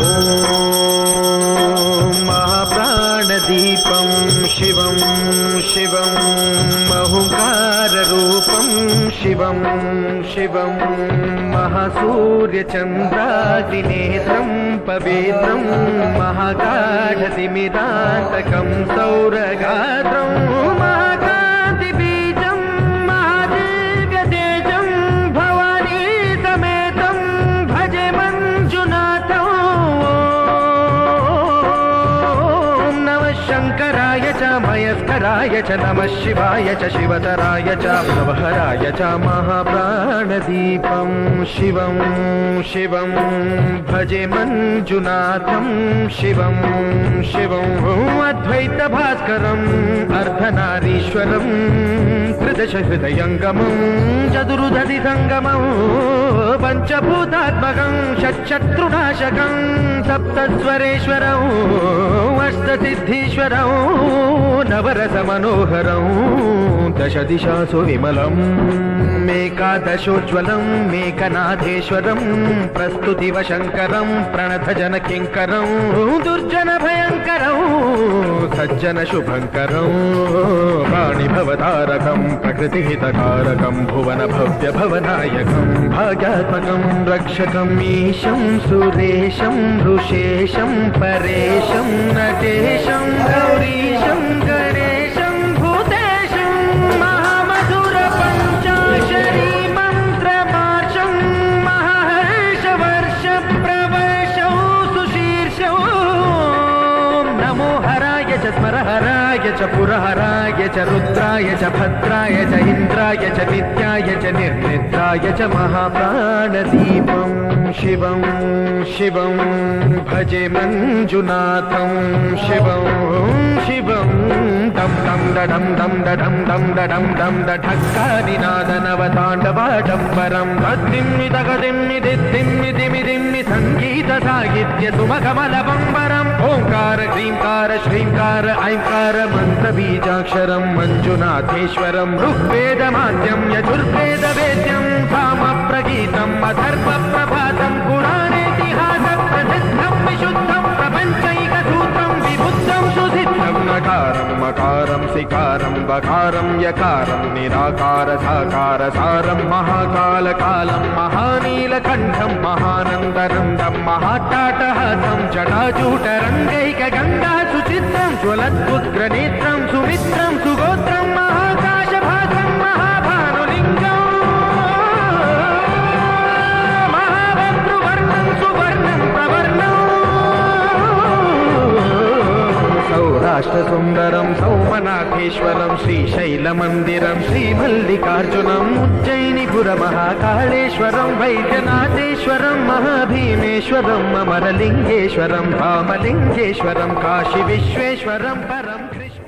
ॐ महाप्राणदीपं शिवं शिवं महुकाररूपं शिवं शिवं महासूर्यचन्द्रादिनेत्रं पवित्रं महागाढतिमिरान्तकं सौरगात्रं शङ्कराय च मयस्कराय च नमः शिवाय च शिवतराय च प्रभहराय च महाप्राणदीपं शिवं शिवं भजे मञ्जुनाथं शिवं शिवं अद्वैतभास्करम् अर्धनारीश्वरम् పంచశహృదయంగమం చతురుధది సంగమం పంచభూతాత్మకం షట్శత్రునాశకం సప్తస్వరేశ్వరం అష్టసిద్ధీశ్వరం నవరస మనోహరం దశ దిశాసు విమలం మేకాదశోజ్వలం మేకనాథేశ్వరం ప్రస్తుతివ శంకరం ప్రణధ జన దుర్జన భయంకరం జన శుభంకరం. పాణిభవతారకం ప్రకృతిహితకారకం భువన భవ్య భవనాయకం భాగ్యాత్మకం రక్షకం ఈశం సురేశం ఋషేశం పరేశం నటేశం. హరహరాయ చ పురహరాయ చ రుద్రాయ చ భద్రాయ చ ఇంద్రాయ చ నిత్యాయ చ నిర్నిద్రాయ చ మహాప్రాణదీపం శివం శివం భజే మంజునాథం శివం శివం దడం డం దడం డం దడం డం దఠక్క నినాదనవ తాండవాడంబరం తద్దిమ్మి తగదిమ్మి దిద్దిమ్మి దిమి దిమ్మి సంగీత సాహిత్య సుమకమల బంబరం ఓంకార హ్రీంకార శ్రీంకార ఐంకార మంత్ర బీజాక్షరం మంజునాథేశ్వరం ఋగ్వేద మాధ్యం యజుర్వేద వేద్యం సామ ప్రగీతం అధర్మ సికారం బకారం యకారం నిరాకార సాకార సారం మహాకాల మహాకాలకాలం మహానీలకంఠం మహాటాటహసం మహాటాటహాసం జటాజూటరంగైక గంగా సుచిత్రం జ్వలద్భుగ్రనేత్రం సుమిత్రం సుగోత్రం మహాకాశభాగం మహాభానులింగం మహాభద్రువర్ణం సువర్ణం ప్రవర్ణం సౌరాష్ట్ర సుందర మహేశ్వరం శ్రీశైలమందిరం శ్రీమల్లికార్జునం ఉజ్జయినిపుర మహాకాళేశ్వరం వైద్యనాథేశ్వరం మహాభీమేశ్వరం అమరలింగేశ్వరం రామలింగేశ్వరం కాశీ విశ్వేశ్వరం పరం కృష్ణ